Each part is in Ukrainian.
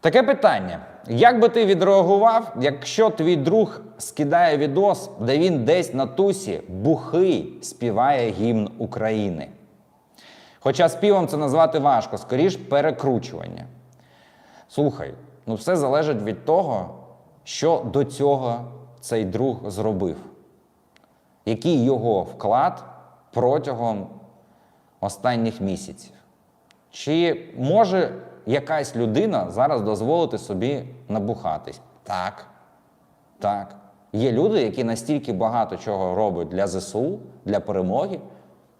Таке питання: як би ти відреагував, якщо твій друг скидає відос, де він десь на тусі бухий співає гімн України? Хоча співом це назвати важко, скоріш перекручування. Слухай, ну все залежить від того, що до цього цей друг зробив, який його вклад протягом останніх місяців. Чи може якась людина зараз дозволити собі набухатись? Так. Так. Є люди, які настільки багато чого роблять для ЗСУ, для перемоги,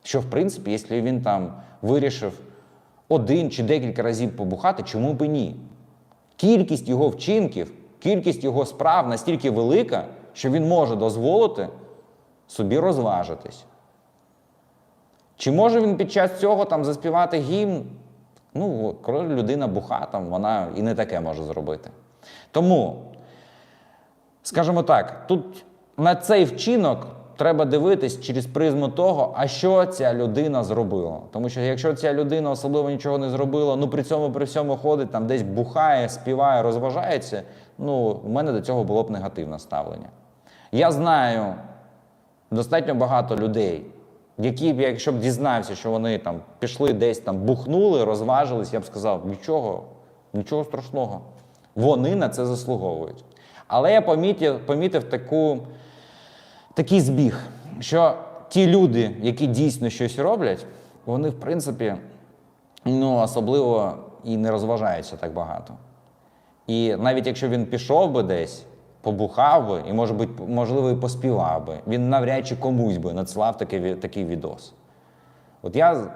що, в принципі, якщо він там вирішив один чи декілька разів побухати, чому б ні? Кількість його вчинків, кількість його справ настільки велика, що він може дозволити собі розважитись. Чи може він під час цього там заспівати гімн? Ну, коли людина буха, там, вона і не таке може зробити. Тому, скажімо так, тут на цей вчинок треба дивитись через призму того, а що ця людина зробила. Тому що якщо ця людина особливо нічого не зробила, ну при цьому при всьому ходить, там десь бухає, співає, розважається, ну, в мене до цього було б негативне ставлення. Я знаю достатньо багато людей, які б, якщо б дізнався, що вони там пішли десь там бухнули, розважились, я б сказав, нічого, нічого страшного. Вони на це заслуговують. Але я помітив, помітив таку, такий збіг, що ті люди, які дійсно щось роблять, вони, в принципі, ну, особливо і не розважаються так багато. І навіть якщо він пішов би десь, побухав би і, може бути, можливо, і поспівав би, він навряд чи комусь би надсилав такий, такий відос. От я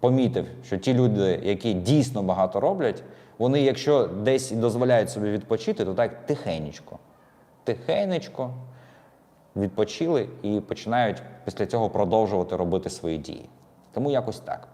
помітив, що ті люди, які дійсно багато роблять, вони, якщо десь дозволяють собі відпочити, то так тихенечко. Тихенечко відпочили і починають після цього продовжувати робити свої дії. Тому якось так.